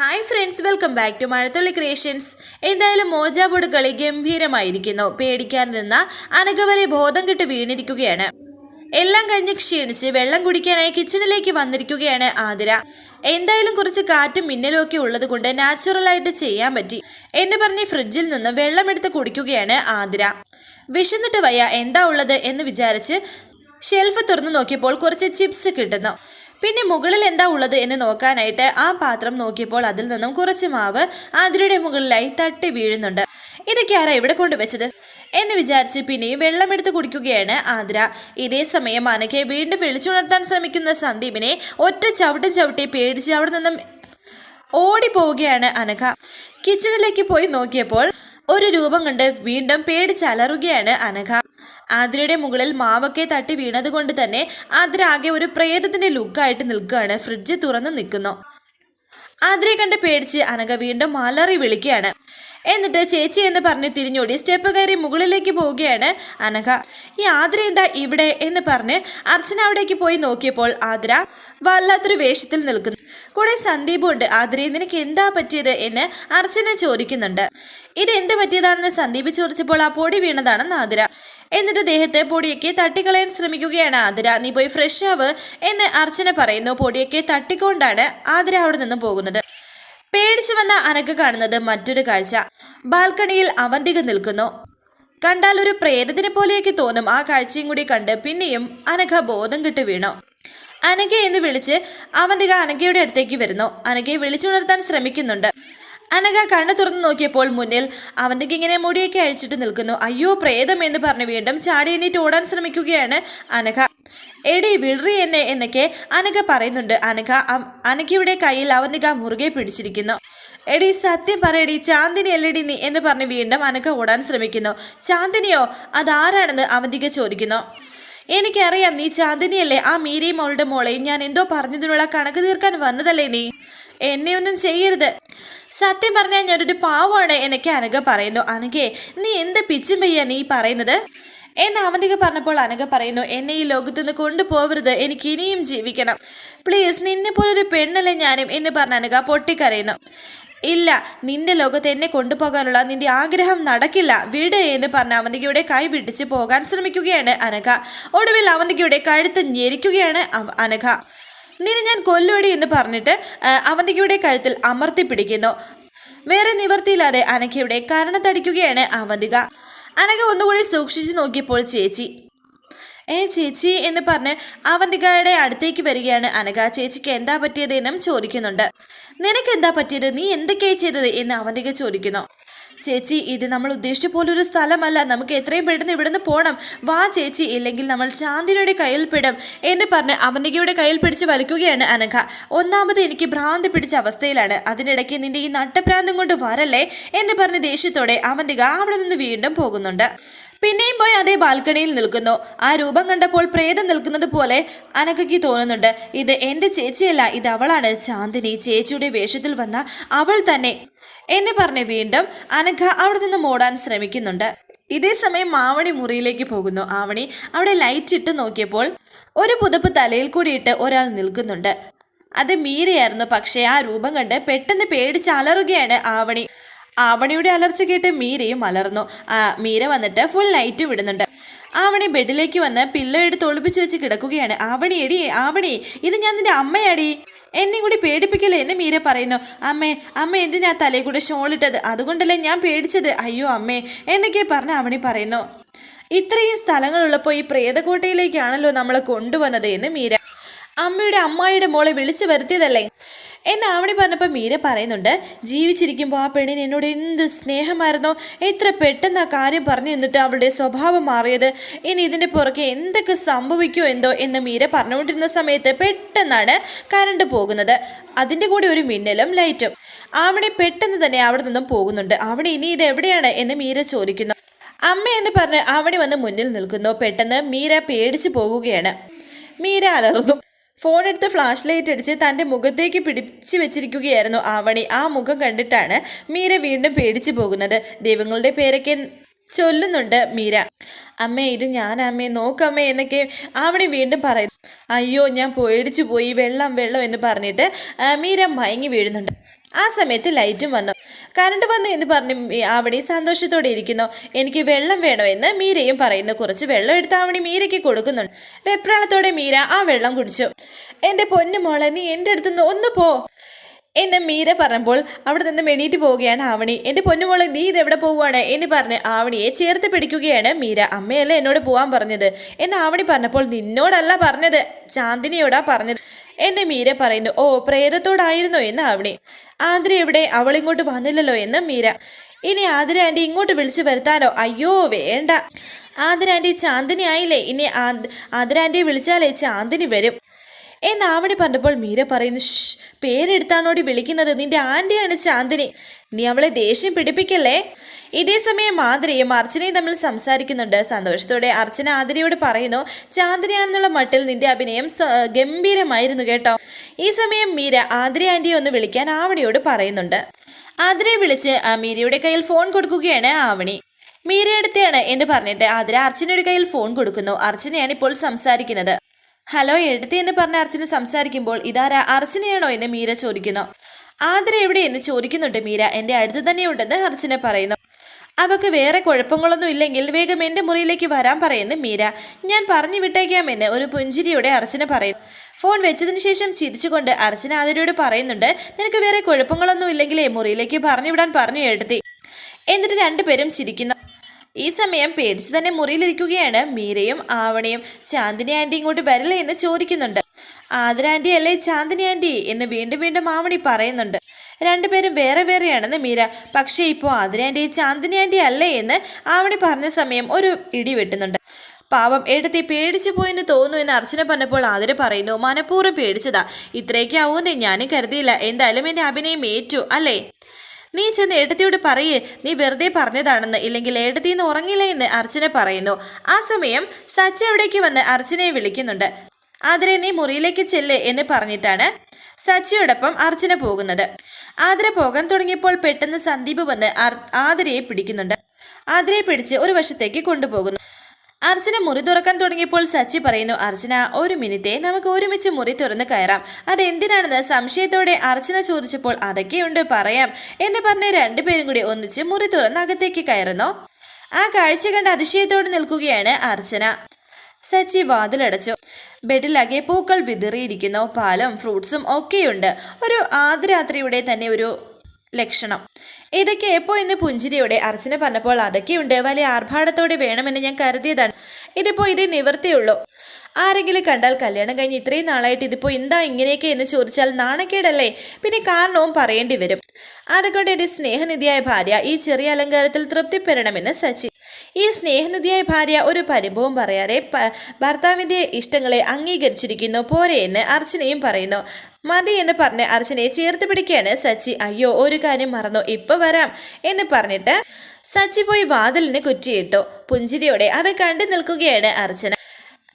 Hi friends welcome back to Mazhathulli creations എന്തായാലും മോജാബോർഡ് കളി ഗംഭീരമായിരിക്കുന്നു. പേടിക്കാൻ നിന്ന അനകവരെ ബോധം കെട്ട് വീണിരിക്കുകയാണ്. എല്ലാം കഴിഞ്ഞ് ക്ഷീണിച്ച് വെള്ളം കുടിക്കാനായി കിച്ചണിലേക്ക് വന്നിരിക്കുകയാണ് ആതിര. എന്തായാലും കുറച്ച് കാറ്റും മിന്നലും ഒക്കെ ഉള്ളത് കൊണ്ട് നാച്ചുറലായിട്ട് ചെയ്യാൻ പറ്റി. എന്ന് പറഞ്ഞ് ഫ്രിഡ്ജിൽ നിന്ന് വെള്ളമെടുത്ത് കുടിക്കുകയാണ് ആതിര. വിശന്നിട്ട് വയ്യ എന്താ ഉള്ളത് എന്ന് വിചാരിച്ച് ഷെൽഫ് തുറന്നു നോക്കിയപ്പോൾ കുറച്ച് ചിപ്സ് കിട്ടുന്നു. പിന്നെ മുകളിൽ എന്താ ഉള്ളത് എന്ന് നോക്കാനായിട്ട് ആ പാത്രം നോക്കിയപ്പോൾ അതിൽ നിന്നും കുറച്ച് മാവ് ആതിരയുടെ മുകളിലായി തട്ടി വീഴുന്നുണ്ട്. ഇതൊക്കെ ഇവിടെ കൊണ്ടുവച്ചത്? എന്ന് വിചാരിച്ച് പിന്നെയും വെള്ളമെടുത്ത് കുടിക്കുകയാണ് ആതിര. ഇതേ സമയം അനഘയെ വീണ്ടും വിളിച്ചുണർത്താൻ ശ്രമിക്കുന്ന സന്ദീപിനെ ഒറ്റ ചവിട്ടും ചവിട്ടി പേടിച്ച് അവിടെ നിന്നും ഓടിപ്പോവുകയാണ് അനഘ. കിച്ചണിലേക്ക് പോയി നോക്കിയപ്പോൾ ഒരു രൂപം കണ്ട് വീണ്ടും പേടിച്ചലറുകയാണ് അനഘ. ആതിരയുടെ മുകളിൽ മാവൊക്കെ തട്ടി വീണതുകൊണ്ട് തന്നെ ആതിര ആകെ ഒരു പ്രേതത്തിന്റെ ലുക്കായിട്ട് നിൽക്കുകയാണ്. ഫ്രിഡ്ജ് തുറന്ന് നിൽക്കുന്നു. ആതിരയെ കണ്ട് പേടിച്ച് അനക വീണ്ടും മാലറി വിളിക്കുകയാണ്. എന്നിട്ട് ചേച്ചി എന്ന് പറഞ്ഞ് തിരിഞ്ഞോടി സ്റ്റെപ്പ് കയറി മുകളിലേക്ക് പോവുകയാണ് അനക ഈ ആതിര എന്താ ഇവിടെ? എന്ന് പറഞ്ഞ് അർച്ചന അവിടേക്ക് പോയി നോക്കിയപ്പോൾ ആതിര വല്ലാത്തൊരു വേഷത്തിൽ നിൽക്കുന്നു. കൂടെ സന്ദീപുണ്ട് ആതിരയെ നിനക്ക് എന്താ പറ്റിയത്? എന്ന് അർച്ചന ചോദിക്കുന്നുണ്ട്. ഇത് എന്ത് പറ്റിയതാണെന്ന് സന്ദീപ് ചോദിച്ചപ്പോൾ ആ പൊടി വീണതാണെന്ന് ആതിര. എന്നിട്ട് ദേഹത്തെ പൊടിയൊക്കെ തട്ടിക്കളയാൻ ശ്രമിക്കുകയാണ് ആതിര. നീ പോയി ഫ്രഷ് ആവ് എന്ന് അർച്ചന പറയുന്നു. പൊടിയൊക്കെ തട്ടിക്കൊണ്ടാണ് ആതിര അവിടെ നിന്ന് പോകുന്നത്. പേടിച്ചു വന്ന അനക്ക് കാണുന്നത് മറ്റൊരു കാഴ്ച. ബാൽക്കണിയിൽ അവന്തിക നിൽക്കുന്നു. കണ്ടാൽ ഒരു പ്രേതത്തിനെ പോലെയൊക്കെ തോന്നും. ആ കാഴ്ചയും കൂടി കണ്ട് പിന്നെയും അനഘ ബോധം കെട്ട് വീണു. അനഘ എന്ന് വിളിച്ച് അവന്തിക അനഘയുടെ അടുത്തേക്ക് വരുന്നു. അനഘയെ വിളിച്ചുണർത്താൻ ശ്രമിക്കുന്നുണ്ട്. അനഘ കണ്ണു തുറന്നു നോക്കിയപ്പോൾ മുന്നിൽ അവന്റെ ഇങ്ങനെ മുടിയൊക്കെ അഴിച്ചിട്ട് നിൽക്കുന്നു. അയ്യോ പ്രേതം എന്ന് പറഞ്ഞ് വീണ്ടും ചാടി എണീറ്റ് ഓടാൻ ശ്രമിക്കുകയാണ് അനഘ. എടി വിടറി എന്നെ എന്നൊക്കെ അനഘ പറയുന്നുണ്ട്. അനഘ അനഘയുടെ കയ്യിൽ അവന്തിക മുറുകെ പിടിച്ചിരിക്കുന്നു. എടി സത്യം പറയടി ചാന്ദിനി അല്ലെടി നീ എന്ന് പറഞ്ഞ് വീണ്ടും അനഘ ഓടാൻ ശ്രമിക്കുന്നു. ചാന്ദിനിയോ അതാരാണെന്ന് അവന്തിക ചോദിക്കുന്നു. എനിക്കറിയാം നീ ചാന്ദിനിയല്ലേ? ആ മീരയും അവളുടെ മോളെയും ഞാൻ എന്തോ പറഞ്ഞതിനുള്ള കണക്ക് തീർക്കാൻ വന്നതല്ലേ നീ? എന്നെ ഒന്നും ചെയ്യരുത്. സത്യം പറഞ്ഞാൽ ഞാനൊരു പാവമാണ് എന്നൊക്കെ അനഘ പറയുന്നു. അനഘേ നീ എന്ത് പിച്ചും പെയ്യാ നീ പറയുന്നത്? എന്ന് അവന്തിക പറഞ്ഞപ്പോൾ അനഘ പറയുന്നു എന്നെ ഈ ലോകത്തുനിന്ന് കൊണ്ടുപോകരുത് എനിക്ക് ഇനിയും ജീവിക്കണം. പ്ലീസ് നിന്നെ പോലൊരു പെണ്ണല്ലേ ഞാനും എന്ന് പറഞ്ഞ അനഘ പൊട്ടിക്കരയുന്നു. ഇല്ല നിന്റെ ലോകത്ത് എന്നെ കൊണ്ടുപോകാനുള്ള നിന്റെ ആഗ്രഹം നടക്കില്ല. വിട് എന്ന് പറഞ്ഞ അവന്തികയുടെ കൈ പിടിച്ച് പോകാൻ ശ്രമിക്കുകയാണ് അനഘ. ഒടുവിൽ അവന്തികയുടെ കഴുത്ത് ഞെരിക്കുകയാണ് അനഘ. നിന്നെ ഞാൻ കൊല്ലുവടി എന്ന് പറഞ്ഞിട്ട് അവന്തികയുടെ കഴുത്തിൽ അമർത്തി പിടിക്കുന്നു. വേറെ നിവർത്തിയില്ലാതെ അനഘയുടെ കരണത്തടിക്കുകയാണ് അവന്തിക. അനഘ ഒന്നുകൂടി സൂക്ഷിച്ചു നോക്കിയപ്പോൾ ചേച്ചി. ഏ ചേച്ചി എന്ന് പറഞ്ഞ് അവന്തികയുടെ അടുത്തേക്ക് വരികയാണ് അനഘ. ചേച്ചിക്ക് എന്താ പറ്റിയത്? എന്നും ചോദിക്കുന്നുണ്ട്. നിനക്ക് എന്താ പറ്റിയത്? നീ എന്തൊക്കെയായി ചെയ്തത്? എന്ന് അവന്തിക ചോദിക്കുന്നു. ചേച്ചി ഇത് നമ്മൾ ഉദ്ദേശിച്ച പോലൊരു സ്ഥലമല്ല. നമുക്ക് എത്രയും പെട്ടെന്ന് ഇവിടുന്ന് പോകണം വാ ചേച്ചി ഇല്ലെങ്കിൽ നമ്മൾ ചാന്ദിനിയുടെ കയ്യിൽ പെടും എന്ന് പറഞ്ഞ് അവന്തികയുടെ കയ്യിൽ പിടിച്ച് വലിക്കുകയാണ് അനഘ. ഒന്നാമത് എനിക്ക് ഭ്രാന്തി പിടിച്ച അവസ്ഥയിലാണ്. അതിനിടയ്ക്ക് നിന്റെ ഈ നട്ടഭ്രാന്തം കൊണ്ട് വരല്ലേ എന്ന് പറഞ്ഞ് ദേഷ്യത്തോടെ അവന്തിക അവിടെ നിന്ന് വീണ്ടും പോകുന്നുണ്ട്. പിന്നെയും പോയി അതേ ബാൽക്കണിയിൽ നിൽക്കുന്നു. ആ രൂപം കണ്ടപ്പോൾ പ്രേതം നിൽക്കുന്നത് പോലെ അനക്കയ്ക്ക് തോന്നുന്നുണ്ട്. ഇത് എന്റെ ചേച്ചിയല്ല ഇത് അവളാണ്. ചാന്ദിനി ചേച്ചിയുടെ വേഷത്തിൽ വന്ന അവൾ തന്നെ എന്നെ പറഞ്ഞ് വീണ്ടും അനഘ അവിടെ നിന്ന് മൂടാൻ ശ്രമിക്കുന്നുണ്ട്. ഇതേ സമയം മാവണി മുറിയിലേക്ക് പോകുന്നു. ആവണി അവിടെ ലൈറ്റ് ഇട്ട് നോക്കിയപ്പോൾ ഒരു പുതപ്പ് തലയിൽ കൂടി ഇട്ട് ഒരാൾ നിൽക്കുന്നുണ്ട്. അത് മീരയായിരുന്നു. പക്ഷേ ആ രൂപം കണ്ട് പെട്ടെന്ന് പേടിച്ച് അലറുകയാണ് ആവണി. ആവണിയുടെ അലർച്ച കേട്ട് മീരയും അലർന്നു ആ മീര വന്നിട്ട് ഫുൾ ലൈറ്റ് വിടുന്നുണ്ട്. ആവണി ബെഡിലേക്ക് വന്ന് പില്ലോ എടുത്ത് ഒളിപ്പിച്ച് വെച്ച് കിടക്കുകയാണ്. ആവണി എടി ആവണി ഇത് ഞാൻ നിന്റെ അമ്മയാടി. എന്നെ കൂടി പേടിപ്പിക്കല്ലേ എന്ന് മീര പറയുന്നു. അമ്മേ അമ്മ എന്തിനാ തലയിൽ കൂടെ ഷോളിട്ടത്? അതുകൊണ്ടല്ലേ ഞാൻ പേടിച്ചത്. അയ്യോ അമ്മേ എന്നൊക്കെ പറഞ്ഞ് അവണി പറയുന്നു. ഇത്രയും സ്ഥലങ്ങളുള്ളപ്പോൾ ഈ പ്രേതക്കോട്ടയിലേക്കാണല്ലോ നമ്മളെ കൊണ്ടുവന്നത് എന്ന് മീര അമ്മയുടെ അമ്മായിയുടെ മോളെ വിളിച്ചു വരുത്തിയതല്ലേ? എന്നെ ആവണി പറഞ്ഞപ്പോൾ മീര പറയുന്നുണ്ട് ജീവിച്ചിരിക്കുമ്പോൾ ആ പെണ്ണിന് എന്നോട് എന്ത് സ്നേഹമായിരുന്നോ? എത്ര പെട്ടെന്ന് ആ കാര്യം പറഞ്ഞു നിന്നിട്ട് അവളുടെ സ്വഭാവം മാറിയത്? ഇനി ഇതിന്റെ പുറകെ എന്തൊക്കെ സംഭവിക്കുമോ എന്തോ? എന്ന് മീര പറഞ്ഞുകൊണ്ടിരുന്ന സമയത്ത് പെട്ടെന്നാണ് കറണ്ട് പോകുന്നത്. അതിന്റെ കൂടെ ഒരു മിന്നലും ലൈറ്റും. ആവണി പെട്ടെന്ന് തന്നെ അവിടെ നിന്നും പോകുന്നുണ്ട്. അവിടെ ഇനി ഇത് എവിടെയാണ്? എന്ന് മീര ചോദിക്കുന്നു. അമ്മ എന്ന് പറഞ്ഞ് അവിടെ വന്ന് മുന്നിൽ നിൽക്കുന്നു. പെട്ടെന്ന് മീര പേടിച്ചു പോകുകയാണ്. മീര അലർന്നു ഫോൺ എടുത്ത് ഫ്ലാഷ് ലൈറ്റ് അടിച്ച് തന്റെ മുഖത്തേക്ക് പിടിച്ചു വെച്ചിരിക്കുകയായിരുന്നു ആവണി. ആ മുഖം കണ്ടിട്ടാണ് മീര വീണ്ടും പേടിച്ചു പോകുന്നത്. ദൈവങ്ങളുടെ പേരൊക്കെ ചൊല്ലുന്നുണ്ട് മീര. അമ്മേ ഇത് ഞാൻ അമ്മേ നോക്കമ്മേ എന്നൊക്കെ ആവണി വീണ്ടും പറയുന്നു. അയ്യോ ഞാൻ പേടിച്ചു പോയി. വെള്ളം വെള്ളം എന്ന് പറഞ്ഞിട്ട് മീര മയങ്ങി വീഴുന്നുണ്ട്. ആ സമയത്ത് ലൈറ്റും വന്നു. കറണ്ട് വന്നു എന്ന് പറഞ്ഞ് ആവണി സന്തോഷത്തോടെ ഇരിക്കുന്നു. എനിക്ക് വെള്ളം വേണമെന്ന് മീരയും പറയുന്നു. കുറച്ച് വെള്ളം എടുത്ത് ആവണി മീരയ്ക്ക് കൊടുക്കുന്നുണ്ട്. വെപ്രാളത്തോടെ മീര ആ വെള്ളം കുടിച്ചു. എന്റെ പൊന്നു മോളെ നീ എന്റെ അടുത്തുനിന്ന് ഒന്ന് പോ എന്ന് മീര പറഞ്ഞപ്പോൾ അവിടെ നിന്ന് മെണീറ്റ് പോവുകയാണ് ആവണി. എന്റെ പൊന്നുമോളെ നീ ഇത് എവിടെ പോവുകയാണ്? എന്ന് പറഞ്ഞ് ആവണിയെ ചേർത്ത് പിടിക്കുകയാണ് മീര. അമ്മയല്ലേ എന്നോട് പോവാൻ പറഞ്ഞത്? എന്ന് ആവണി പറഞ്ഞപ്പോൾ നിന്നോടല്ല പറഞ്ഞത്. ചാന്ദിനിയോടാ പറഞ്ഞത്. എന്നെ മീര പറയുന്നു. ഓ പ്രേരത്തോടായിരുന്നോ എന്ന് ആവണി. ആതിര എവിടെ അവളിങ്ങോട്ട് വന്നില്ലല്ലോ എന്ന് മീര. ഇനി ആതിര ആന്റി ഇങ്ങോട്ട് വിളിച്ചു വരുത്താനോ? അയ്യോ വേണ്ട. ആതിര ആന്റി ചാന്ദിനി ആയില്ലേ? ഇനി ആതിര ആന്റി വിളിച്ചാലേ ചാന്ദിനി വരും. എന്ന് ആവണി പറഞ്ഞപ്പോൾ മീര പറയുന്നു "ഷ്ഷ്, പേരെടുത്താണോടി വിളിക്കുന്നത്? നിന്റെ ആന്റിയാണ് ചാന്ദിനി നീ അവളെ ദേഷ്യം പിടിപ്പിക്കല്ലേ? ഇതേ സമയം മാതിരിയും അർച്ചനയും തമ്മിൽ സംസാരിക്കുന്നുണ്ട്. സന്തോഷത്തോടെ അർച്ചന ആതിരയോട് പറയുന്നു ചാന്ദിനിയാണെന്നുള്ള മട്ടിൽ നിന്റെ അഭിനയം ഗംഭീരമായിരുന്നു കേട്ടോ. ഈ സമയം മീര ആതിര ആന്റിയെ ഒന്ന് വിളിക്കാൻ ആവണിയോട് പറയുന്നുണ്ട്. ആതിരയെ വിളിച്ച് മീരയുടെ കയ്യിൽ ഫോൺ കൊടുക്കുകയാണ് ആവണി. മീരയെടുത്തെയാണ് എന്ന് പറഞ്ഞിട്ട് ആതിര അർച്ചനയുടെ കയ്യിൽ ഫോൺ കൊടുക്കുന്നു. അർച്ചനയാണ് ഇപ്പോൾ സംസാരിക്കുന്നത്. ഹലോ എടുത്തി എന്ന് പറഞ്ഞ അർച്ചന സംസാരിക്കുമ്പോൾ ഇതാരാ? അർച്ചനയാണോ എന്ന് മീര ചോദിക്കുന്നു. ആതിര എവിടെ എന്ന് ചോദിക്കുന്നുണ്ട് മീര. എന്റെ അടുത്ത് തന്നെയുണ്ടെന്ന് അർച്ചന പറയുന്നു. അവക്ക് വേറെ കുഴപ്പങ്ങളൊന്നും ഇല്ലെങ്കിൽ വേഗം എന്റെ മുറിയിലേക്ക് വരാൻ പറയുന്നു മീര. ഞാൻ പറഞ്ഞു വിട്ടേക്കാമെന്ന് ഒരു പുഞ്ചിരിയോടെ അർച്ചന പറയുന്നു. ഫോൺ വെച്ചതിന് ശേഷം ചിരിച്ചുകൊണ്ട് അർച്ചന ആതിരയോട് പറയുന്നുണ്ട് നിനക്ക് വേറെ കുഴപ്പങ്ങളൊന്നും ഇല്ലെങ്കിലേ മുറിയിലേക്ക് പറഞ്ഞു വിടാൻ പറഞ്ഞു എടുത്തി. എന്നിട്ട് രണ്ടുപേരും ചിരിക്കുന്നു. ഈ സമയം പേടിച്ച് തന്നെ മുറിയിലിരിക്കുകയാണ് മീരയും ആവണയും. ചാന്ദിനി ആന്റി ഇങ്ങോട്ട് വരില്ലേ എന്ന് ചോദിക്കുന്നുണ്ട്. ആതിര ആന്റി അല്ലേ ചാന്ദിനി ആന്റി എന്ന് വീണ്ടും വീണ്ടും ആവണി പറയുന്നുണ്ട്. രണ്ടുപേരും വേറെ വേറെയാണെന്ന് മീര. പക്ഷേ ഇപ്പോൾ ആതിര ചാന്ദിനി ആന്റി അല്ലേ എന്ന് ആവണി പറഞ്ഞ സമയം ഒരു ഇടി വെട്ടുന്നുണ്ട്. പാവം എടുത്തി പേടിച്ചു പോയെന്ന് തോന്നുന്നു എന്ന് അർച്ചന പറഞ്ഞപ്പോൾ ആതിര പറയുന്നു മനഃപൂർവം പേടിച്ചതാ. ഇത്രയൊക്കെ ആവുമെന്നേ ഞാനും കരുതിയില്ല. എന്തായാലും എന്റെ അഭിനയം ഏറ്റു അല്ലേ? നീ ചെന്ന് ഏട്ടത്തിയോട് പറയേ. നീ വെറുതെ പറഞ്ഞതാണെന്ന് ഇല്ലെങ്കിൽ ഏട്ടത്തിന്ന് ഉറങ്ങില്ല എന്ന് അർച്ചന പറയുന്നു. ആ സമയം സച്ചി അവിടേക്ക് വന്ന് അർച്ചനയെ വിളിക്കുന്നുണ്ട്. ആതിരെ നീ മുറിയിലേക്ക് ചെല്ല് എന്ന് പറഞ്ഞിട്ടാണ് സച്ചിയോടൊപ്പം അർച്ചന പോകുന്നത്. ആതിര പോകാൻ തുടങ്ങിയപ്പോൾ പെട്ടെന്ന് സന്ദീപ് വന്ന് ആതിരയെ പിടിക്കുന്നുണ്ട്. ആതിരയെ പിടിച്ച് ഒരു വശത്തേക്ക് കൊണ്ടുപോകുന്നു. അർച്ചന മുറി തുറക്കാൻ തുടങ്ങിയപ്പോൾ സച്ചി പറയുന്നു അർച്ചന ഒരു മിനിറ്റേ നമുക്ക് ഒരുമിച്ച് മുറി തുറന്ന് കയറാം. അതെന്തിനാണെന്ന് സംശയത്തോടെ അർച്ചന ചോദിച്ചപ്പോൾ അതൊക്കെയുണ്ട് പറയാം. എന്ന് പറഞ്ഞ് രണ്ടുപേരും കൂടി ഒന്നിച്ച് മുറി തുറന്ന് അകത്തേക്ക് കയറുന്നു. ആ കാഴ്ച കണ്ട് അതിശയത്തോടെ നിൽക്കുകയാണ് അർച്ചന. സച്ചി വാതിലടച്ചു. ബെഡിലാകെ പൂക്കൾ വിതറിയിരിക്കുന്നു. പാലും ഫ്രൂട്ട്സും ഒക്കെയുണ്ട്. ഒരു ആദ്യരാത്രിയുടെ തന്നെ ഒരു ലക്ഷണം. ഇതൊക്കെ എപ്പോ എന്ന് പുഞ്ചിരിയോടെ അർച്ചന പറഞ്ഞപ്പോൾ അതൊക്കെയുണ്ട്. വലിയ ആർഭാടത്തോടെ വേണമെന്ന് ഞാൻ കരുതിയതാണ്. ഇതിപ്പോ ഇതേ നിവർത്തിയുള്ളൂ ആരെങ്കിലും കണ്ടാൽ കല്യാണം കഴിഞ്ഞ് ഇത്രയും നാളായിട്ട് ഇതിപ്പോ എന്താ ഇങ്ങനെയൊക്കെ എന്ന് ചോദിച്ചാൽ നാണക്കേടല്ലേ? പിന്നെ കാരണവും പറയേണ്ടി വരും. അതുകൊണ്ട് എന്റെ സ്നേഹനിധിയായ ഭാര്യ ഈ ചെറിയ അലങ്കാരത്തിൽ തൃപ്തിപ്പെടണമെന്ന് സച്ചി ഈ സ്നേഹനിധിയായ ഭാര്യ ഒരു പരിഭവം പറയാതെ ഭർത്താവിന്റെ ഇഷ്ടങ്ങളെ അംഗീകരിച്ചിരിക്കുന്നു. പോരെ എന്ന് അർച്ചനയും പറയുന്നു. മതി എന്ന് പറഞ്ഞ് അർച്ചനയെ ചേർത്ത് പിടിക്കുകയാണ് സച്ചി. അയ്യോ ഒരു കാര്യം മറന്നു. ഇപ്പൊ വരാം എന്ന് പറഞ്ഞിട്ട് സച്ചി പോയി വാതിലിന് കുറ്റിയിട്ടു. പുഞ്ചിരിയോടെ അത് കണ്ടു നിൽക്കുകയാണ് അർച്ചന.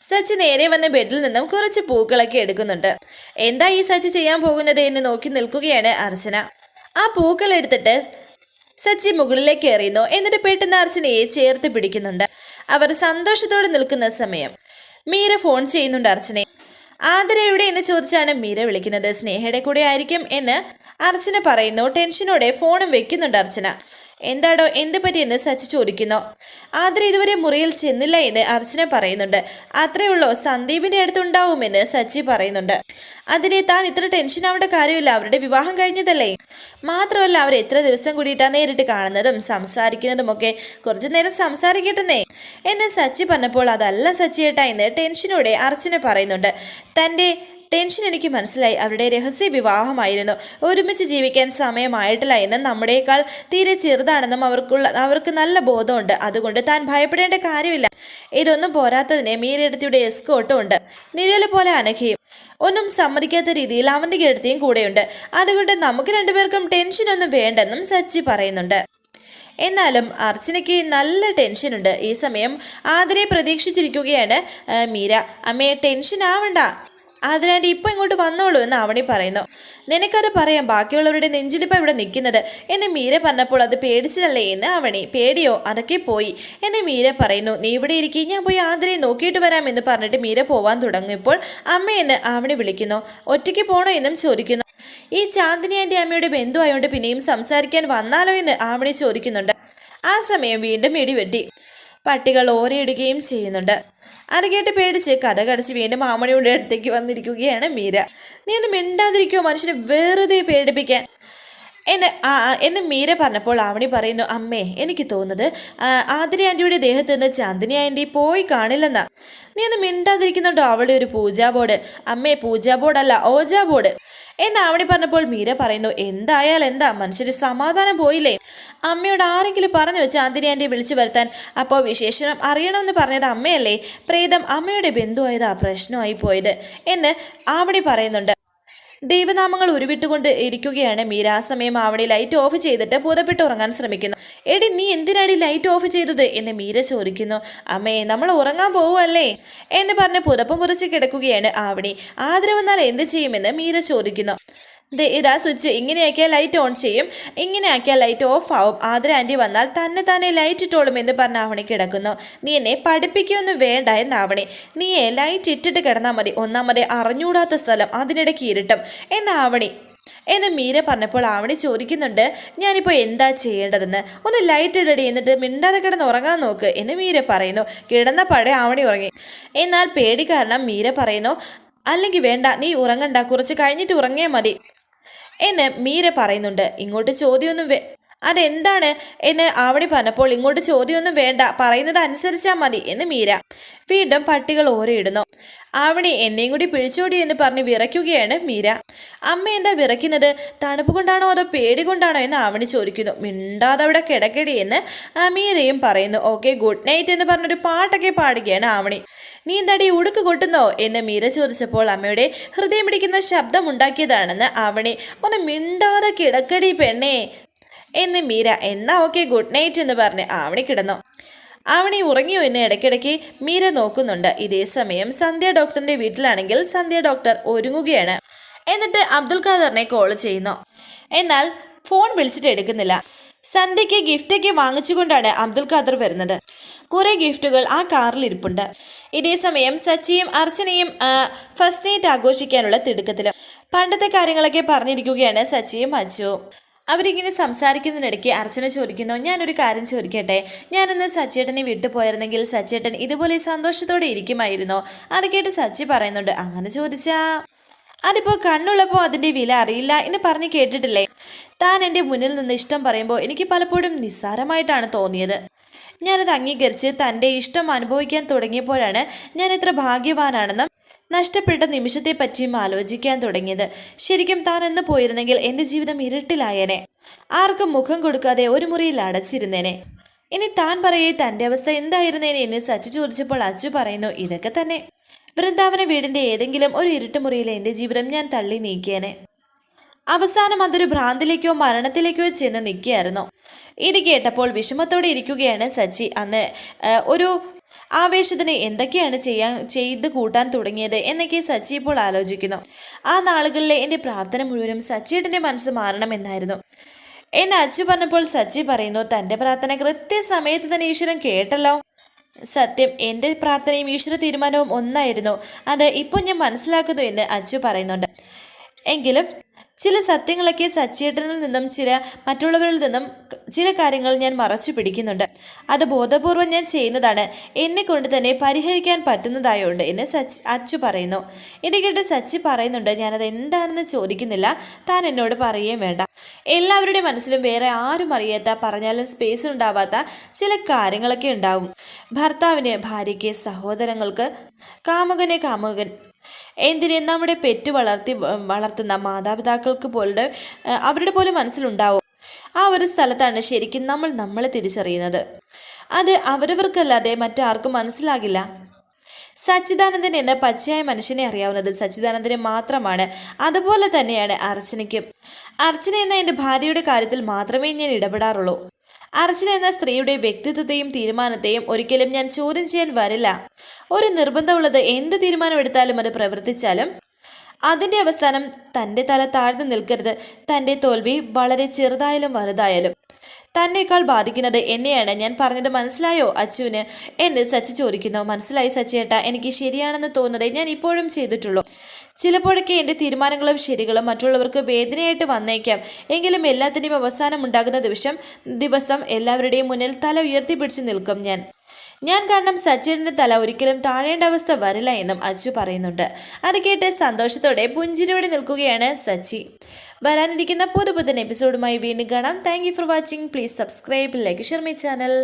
സച്ചി നേരെ വന്ന ബെഡിൽ നിന്നും കുറച്ച് പൂക്കളൊക്കെ എടുക്കുന്നുണ്ട്. എന്താ ഈ സച്ചി ചെയ്യാൻ പോകുന്നത് എന്ന് നോക്കി നിൽക്കുകയാണ് അർച്ചന. ആ പൂക്കൾ എടുത്തിട്ട് സച്ചി മുകളിലേക്ക് എറിയുന്നു. എന്നിട്ട് പെട്ടെന്ന് അർച്ചനയെ ചേർത്ത് പിടിക്കുന്നുണ്ട്. അവർ സന്തോഷത്തോടെ നിൽക്കുന്ന സമയം. മീര ഫോൺ ചെയ്യുന്നുണ്ട് അർച്ചനയെ. ആദര എവിടെ? എന്ന് ചോദിച്ചാണ് മീര വിളിക്കുന്നത്. സ്നേഹയുടെ കൂടെ ആയിരിക്കും എന്ന് അർച്ചന പറയുന്നു. ടെൻഷനോടെ ഫോണും വെക്കുന്നുണ്ട് അർച്ചന. എന്താടോ എന്ത് പറ്റിയെന്ന് സച്ചി ചോദിക്കുന്നു. ആതിര ഇതുവരെ മുറിയിൽ ചെന്നില്ല എന്ന് അർച്ചന പറയുന്നുണ്ട്. അത്രേ ഉള്ളൂ സന്ദീപിന്റെ അടുത്തുണ്ടാവുമെന്ന് സച്ചി പറയുന്നുണ്ട്. അതിനെ താൻ ഇത്ര ടെൻഷൻ ആവേണ്ട കാര്യമില്ല അവരുടെ വിവാഹം കഴിഞ്ഞതല്ലേ? മാത്രമല്ല അവർ എത്ര ദിവസം കൂടിയിട്ടാ നേരിട്ട് കാണുന്നതും സംസാരിക്കുന്നതും ഒക്കെ കുറച്ചു നേരം സംസാരിക്കട്ടെന്നേ. എന്ന് സച്ചി പറഞ്ഞപ്പോൾ അതല്ല സച്ചിയേട്ടാ എന്ന് ടെൻഷനോടെ അർച്ചന പറയുന്നുണ്ട്. തന്റെ ടെൻഷൻ എനിക്ക് മനസ്സിലായി. അവരുടെ രഹസ്യ വിവാഹമായിരുന്നു. ഒരുമിച്ച് ജീവിക്കാൻ സമയമായിട്ടില്ല എന്നും നമ്മുടേക്കാൾ തീരെ ചെറുതാണെന്നും അവർക്കുള്ള അവർക്ക് നല്ല ബോധമുണ്ട്. അതുകൊണ്ട് താൻ ഭയപ്പെടേണ്ട കാര്യമില്ല. ഇതൊന്നും പോരാത്തതിന് മീരെടുത്തിയുടെ എസ്കോട്ടും ഉണ്ട്. നിഴൽ പോലെ അനഘയും. ഒന്നും സമ്മതിക്കാത്ത രീതിയിൽ അവന്റെ കിടത്തിയും കൂടെയുണ്ട്. അതുകൊണ്ട് നമുക്ക് രണ്ടുപേർക്കും ടെൻഷനൊന്നും വേണ്ടെന്നും സച്ചി പറയുന്നുണ്ട്. എന്നാലും അർച്ചനയ്ക്ക് നല്ല ടെൻഷനുണ്ട്. ഈ സമയം ആതിരെ പ്രതീക്ഷിച്ചിരിക്കുകയാണ് മീര. അമ്മയെ ടെൻഷൻ ആവണ്ട ആതിരാന്റെ ഇപ്പം ഇങ്ങോട്ട് വന്നോളൂ എന്ന് അവണി പറയുന്നു. നിനക്കത് പറയാം. ബാക്കിയുള്ളവരുടെ നെഞ്ചിലിപ്പം ഇവിടെ നിൽക്കുന്നത്. എന്നെ മീര പറഞ്ഞപ്പോൾ അത് പേടിച്ചിട്ടല്ലേ എന്ന് അവണി പേടിയോ? അതൊക്കെ പോയി. എന്നെ മീര പറയുന്നു നീ ഇവിടെ ഇരിക്കി. ഞാൻ പോയി ആതിരയെ നോക്കിയിട്ട് വരാം എന്ന് പറഞ്ഞിട്ട് മീര പോവാൻ തുടങ്ങിയപ്പോൾ അമ്മയെന്ന് അവണി വിളിക്കുന്നു. ഒറ്റയ്ക്ക് പോണോ? എന്നും ചോദിക്കുന്നു. ഈ ചാന്ദിനി എന്റെ അമ്മയുടെ ആയതുകൊണ്ട് പിന്നെയും സംസാരിക്കാൻ വന്നാലോ? എന്ന് ആവണി ചോദിക്കുന്നുണ്ട്. ആ സമയം വീണ്ടും ഇടിവെട്ടി. പട്ടികൾ ഓരയിടുകയും ചെയ്യുന്നുണ്ട്. അത് കേട്ട് പേടിച്ച് കഥ കടച്ച് വീണ്ടും മാമണിയുടെ അടുത്തേക്ക് വന്നിരിക്കുകയാണ് മീര. നീ ഒന്ന് മിണ്ടാതിരിക്കുമോ മനുഷ്യനെ? വെറുതെ പേടിപ്പിക്കാൻ. എന്നെ എന്ന് മീര പറഞ്ഞപ്പോൾ ആവണി പറയുന്നു അമ്മേ എനിക്ക് തോന്നുന്നത് ആതിര ആന്റിയുടെ ദേഹത്ത് നിന്ന് ചാന്ദിനി ആന്റി പോയി കാണില്ലെന്നാ. നീ ഒന്ന് മിണ്ടാതിരിക്കുന്നുണ്ടോ അവളുടെ ഒരു പൂജാ ബോർഡ്? അമ്മേ പൂജാ ബോർഡല്ല ഓജാ ബോർഡ്. എന്ന് ആവണി പറഞ്ഞപ്പോൾ മീര പറയുന്നു എന്തായാലും എന്താ മനുഷ്യര് സമാധാനം പോയില്ലേ? അമ്മയോട് ആരെങ്കിലും പറഞ്ഞു വെച്ച് ആന്തിനി ആന്റി വിളിച്ചു വരുത്താൻ അപ്പോൾ വിശേഷണം അറിയണമെന്ന് പറഞ്ഞത് അമ്മയല്ലേ? പ്രേതം അമ്മയുടെ ബന്ധുവായത് ആ പ്രശ്നമായി പോയത് എന്ന് ആവണി പറയുന്നുണ്ട്. ദൈവനാമങ്ങൾ ഉരുവിട്ടുകൊണ്ട് ഇരിക്കുകയാണ് മീര. ആ സമയം ആവണി ലൈറ്റ് ഓഫ് ചെയ്തിട്ട് പുതപ്പെട്ട് ഉറങ്ങാൻ ശ്രമിക്കുന്നു. എടി നീ എന്തിനാടി ലൈറ്റ് ഓഫ് ചെയ്തത്? എന്ന് മീര ചോദിക്കുന്നു. അമ്മേ നമ്മൾ ഉറങ്ങാൻ പോവുമല്ലേ എന്ന് പറഞ്ഞ് പുതപ്പം പുറച്ച് കിടക്കുകയാണ് ആവണി. ആദര വന്നാൽ എന്ത് ചെയ്യുമെന്ന് മീര ചോദിക്കുന്നു. ഇതാ സ്വിച്ച്. ഇങ്ങനെയാക്കിയാൽ ലൈറ്റ് ഓൺ ചെയ്യും. ഇങ്ങനെയാക്കിയാൽ ലൈറ്റ് ഓഫ് ആവും. ആദര ആന്റി വന്നാൽ തന്നെ തന്നെ ലൈറ്റ് ഇട്ടോളും എന്ന് പറഞ്ഞ ആവണി കിടക്കുന്നു. നീ എന്നെ പഠിപ്പിക്കുകയൊന്നും വേണ്ട എന്ന് ആവണി. നീയെ ലൈറ്റ് ഇട്ടിട്ട് കിടന്നാൽ മതി. ഒന്നാമതെ അറിഞ്ഞൂടാത്ത സ്ഥലം. അതിനിടയ്ക്ക് ഇരുട്ടും. എന്ന് ആവണി? എന്ന് മീര പറഞ്ഞപ്പോൾ ആവണി ചോദിക്കുന്നുണ്ട് ഞാനിപ്പോൾ എന്താ ചെയ്യേണ്ടതെന്ന്? ഒന്ന് ലൈറ്റ് ഇടടി എന്നിട്ട് മിണ്ടാതെ കിടന്ന് ഉറങ്ങാൻ നോക്ക് എന്ന് മീര പറയുന്നു. കിടന്ന പഴയ ആവണി ഉറങ്ങി. എന്നാൽ പേടി കാരണം മീര പറയുന്നു അല്ലെങ്കിൽ വേണ്ട നീ ഉറങ്ങണ്ട. കുറച്ച് കഴിഞ്ഞിട്ട് ഉറങ്ങിയാൽ മതി. എന്ന് മീര പറയുന്നുണ്ട്. ഇങ്ങോട്ട് ചോദ്യമൊന്നും അതെന്താണ് എന്ന് ആവണി പറഞ്ഞപ്പോൾ ഇങ്ങോട്ട് ചോദ്യമൊന്നും വേണ്ട പറയുന്നത് അനുസരിച്ചാൽ മതി എന്ന് മീര വീണ്ടും പട്ടികൾ ഓരയിടുന്നു ആവണി എന്നെയും കൂടി പിഴിച്ചോടി എന്ന് പറഞ്ഞ് വിറയ്ക്കുകയാണ് മീര. അമ്മ എന്താ വിറയ്ക്കുന്നത്? തണുപ്പ് കൊണ്ടാണോ അതോ പേടി കൊണ്ടാണോ എന്ന് ആവണി ചോദിക്കുന്നു. മിണ്ടാതെ അവിടെ കിടക്കടി എന്ന് മീരയും പറയുന്നു. ഓക്കെ ഗുഡ് നൈറ്റ് എന്ന് പറഞ്ഞൊരു പാട്ടൊക്കെ പാടുകയാണ് ആവണി. നീ എന്താടി ഉടുക്ക് കൊട്ടുന്നോ? എന്ന് മീര ചോദിച്ചപ്പോൾ അമ്മയുടെ ഹൃദയം പിടിക്കുന്ന ശബ്ദമുണ്ടാക്കിയതാണെന്ന് ആവണി. ഒന്ന് മിണ്ടാതെ കിടക്കടി പെണ്ണേ എന്ന് മീര. എന്നാ ഓക്കെ ഗുഡ് നൈറ്റ് എന്ന് പറഞ്ഞ് ആവണി കിടന്നു. ആവണി ഉറങ്ങിയോ എന്ന് ഇടയ്ക്കിടയ്ക്ക് മീര നോക്കുന്നുണ്ട്. ഇതേ സമയം സന്ധ്യ ഡോക്ടറിന്റെ വീട്ടിലാണെങ്കിൽ സന്ധ്യ ഡോക്ടർ ഒരുങ്ങുകയാണ്. എന്നിട്ട് അബ്ദുൽ ഖാദറിനെ കോൾ ചെയ്യുന്നു. എന്നാൽ ഫോൺ വിളിച്ചിട്ട് എടുക്കുന്നില്ല. സന്ധ്യയ്ക്ക് ഗിഫ്റ്റൊക്കെ വാങ്ങിച്ചുകൊണ്ടാണ് അബ്ദുൽ ഖാദർ വരുന്നത്. കുറെ ഗിഫ്റ്റുകൾ ആ കാറിൽ ഇരിപ്പുണ്ട്. ഇതേ സമയം സച്ചിയും അർച്ചനയും ഫസ്റ്റ് നൈറ്റ് ആഘോഷിക്കാനുള്ള തിടുക്കത്തിലും പണ്ടത്തെ കാര്യങ്ങളൊക്കെ പറഞ്ഞിരിക്കുകയാണ് സച്ചിയും അച്ചുവും. അവരിങ്ങനെ സംസാരിക്കുന്നതിനിടയ്ക്ക് അർച്ചന ചോദിക്കുന്നു ഞാനൊരു കാര്യം ചോദിക്കട്ടെ? ഞാനിന്ന് സച്ചേട്ടനെ വിട്ടുപോയിരുന്നെങ്കിൽ സച്ചേട്ടൻ ഇതുപോലെ സന്തോഷത്തോടെ ഇരിക്കുമായിരുന്നോ? അത് കേട്ട് സച്ചി പറയുന്നുണ്ട് അങ്ങനെ ചോദിച്ചാ. അതിപ്പോ കണ്ണുള്ളപ്പോൾ അതിന്റെ വില അറിയില്ല എന്ന് പറഞ്ഞ് കേട്ടിട്ടില്ലേ? താൻ എന്റെ മുന്നിൽ നിന്ന് ഇഷ്ടം പറയുമ്പോൾ എനിക്ക് പലപ്പോഴും നിസ്സാരമായിട്ടാണ് തോന്നിയത്. ഞാനത് അംഗീകരിച്ച് തന്റെ ഇഷ്ടം അനുഭവിക്കാൻ തുടങ്ങിയപ്പോഴാണ് ഞാൻ എത്ര ഭാഗ്യവാനാണെന്നും നഷ്ടപ്പെട്ട നിമിഷത്തെ പറ്റിയും ആലോചിക്കാൻ തുടങ്ങിയത്. ശരിക്കും താൻ എന്ന് പോയിരുന്നെങ്കിൽ എന്റെ ജീവിതം ഇരുട്ടിലായേനെ. ആർക്കും മുഖം കൊടുക്കാതെ ഒരു മുറിയിൽ അടച്ചിരുന്നേനെ. ഇനി താൻ പറയേ തന്റെ അവസ്ഥ എന്തായിരുന്നേനെ എന്ന് സച്ചു ചോദിച്ചപ്പോൾ അച്ചു പറയുന്നു ഇതൊക്കെ തന്നെ. വൃന്ദാവന വീടിന്റെ ഏതെങ്കിലും ഒരു ഇരുട്ട് ഇരുട്ടുമുറിയിൽ എന്റെ ജീവിതം ഞാൻ തള്ളി നീക്കിയേനെ. അവസാനം അതൊരു ഭ്രാന്തിലേക്കോ മരണത്തിലേക്കോ ചെന്ന് നിൽക്കുകയായിരുന്നു. ഇത് കേട്ടപ്പോൾ വിഷമത്തോടെ ഇരിക്കുകയാണ് സച്ചി. അന്ന് ഒരു ആവേശത്തിന് എന്തൊക്കെയാണ് ചെയ്യാൻ ചെയ്ത് കൂട്ടാൻ തുടങ്ങിയത് എന്നൊക്കെ സച്ചി ഇപ്പോൾ ആലോചിക്കുന്നു. ആ നാളുകളിലെ എന്റെ പ്രാർത്ഥന മുഴുവനും സച്ചിയേട്ടന്റെ മനസ്സ് മാറണമെന്നായിരുന്നു. എന്നെ അച്ചു പറഞ്ഞപ്പോൾ സച്ചി പറയുന്നു തന്റെ പ്രാർത്ഥന കൃത്യസമയത്ത് തന്നെ ഈശ്വരൻ കേട്ടല്ലോ. സത്യം എന്റെ പ്രാർത്ഥനയും ഈശ്വര തീരുമാനവും ഒന്നായിരുന്നു. അത് ഇപ്പോൾ ഞാൻ മനസ്സിലാക്കുന്നു എന്ന് അച്ചു പറയുന്നുണ്ട്. എങ്കിലും ചില സത്യങ്ങളൊക്കെ സച്ചേട്ടനിൽ നിന്നും ചില മറ്റുള്ളവരിൽ നിന്നും ചില കാര്യങ്ങൾ ഞാൻ മറച്ചു പിടിക്കുന്നുണ്ട്. അത് ബോധപൂർവം ഞാൻ ചെയ്യുന്നതാണ്. എന്നെ കൊണ്ട് തന്നെ പരിഹരിക്കാൻ പറ്റുന്നതായോണ്ട് എന്ന് സച്ച് അച്ചു പറയുന്നു. ഇടയ്ക്കിട്ട് സച്ചി പറയുന്നുണ്ട് ഞാനത് എന്താണെന്ന് ചോദിക്കുന്നില്ല. താൻ എന്നോട് പറയുകയും വേണ്ട. എല്ലാവരുടെ മനസ്സിലും വേറെ ആരും അറിയാത്ത പറഞ്ഞാലും സ്പേസ് ഉണ്ടാവാത്ത ചില കാര്യങ്ങളൊക്കെ ഉണ്ടാവും. ഭർത്താവിന് ഭാര്യയ്ക്ക് സഹോദരങ്ങൾക്ക് കാമുകനെ കാമുകൻ എന്തിന് നമ്മുടെ പെറ്റ് വളർത്തി വളർത്തുന്ന മാതാപിതാക്കൾക്ക് പോലെ അവരുടെ പോലെ മനസ്സിലുണ്ടാവും. ആ ഒരു സ്ഥലത്താണ് ശരിക്കും നമ്മൾ നമ്മളെ തിരിച്ചറിയുന്നത്. അത് അവരവർക്കല്ലാതെ മറ്റാർക്കും മനസ്സിലാകില്ല. സച്ചിദാനന്ദൻ എന്ന പച്ചയായ മനുഷ്യനെ അറിയാവുന്നത് സച്ചിദാനന്ദന് മാത്രമാണ്. അതുപോലെ തന്നെയാണ് അർച്ചനയ്ക്കും. അർച്ചന എന്ന എന്റെ ഭാര്യയുടെ കാര്യത്തിൽ മാത്രമേ ഞാൻ ഇടപെടാറുള്ളൂ. അർച്ചന എന്ന സ്ത്രീയുടെ വ്യക്തിത്വത്തെയും തീരുമാനത്തെയും ഒരിക്കലും ഞാൻ ചോദ്യം ചെയ്യാൻ വരില്ല. ഒരു നിർബന്ധമുള്ളത് എന്ത് തീരുമാനമെടുത്താലും അത് പ്രവർത്തിച്ചാലും അതിന്റെ അവസാനം തന്റെ തല താഴ്ന്നു നിൽക്കരുത്. തന്റെ തോൽവി വളരെ ചെറുതായാലും വലുതായാലും. തന്നെക്കാൾ ബാധിക്കുന്നത് എന്നെയാണ്. ഞാൻ പറഞ്ഞത് മനസ്സിലായോ അച്ചുവിന്? എന്ന് സച്ചി ചോദിക്കുന്നു. മനസ്സിലായി സച്ചിയേട്ട എനിക്ക് ശരിയാണെന്ന് തോന്നുന്നത് ഞാൻ ഇപ്പോഴും ചെയ്തിട്ടുള്ളൂ. ചിലപ്പോഴൊക്കെ എന്റെ തീരുമാനങ്ങളും ശരികളും മറ്റുള്ളവർക്ക് വേദനയായിട്ട് വന്നേക്കാം. എങ്കിലും എല്ലാത്തിന്റെയും അവസാനം ഉണ്ടാകുന്ന ദിവസം ദിവസം എല്ലാവരുടെയും മുന്നിൽ തല ഉയർത്തിപ്പിടിച്ച് നിൽക്കും ഞാൻ. ഞാൻ കാരണം സച്ചിന്റെ തല ഒരിക്കലും താഴേണ്ട അവസ്ഥ വരില്ല എന്നും അച്ചു പറയുന്നുണ്ട്. അത് കേട്ട് സന്തോഷത്തോടെ പുഞ്ചിരിയോടെ നിൽക്കുകയാണ് സച്ചി. വരാനിരിക്കുന്ന പുതു പുതിയ എപ്പിസോഡുമായി വീണ്ടും കാണാം. Thank for watching please subscribe like Sharmi channel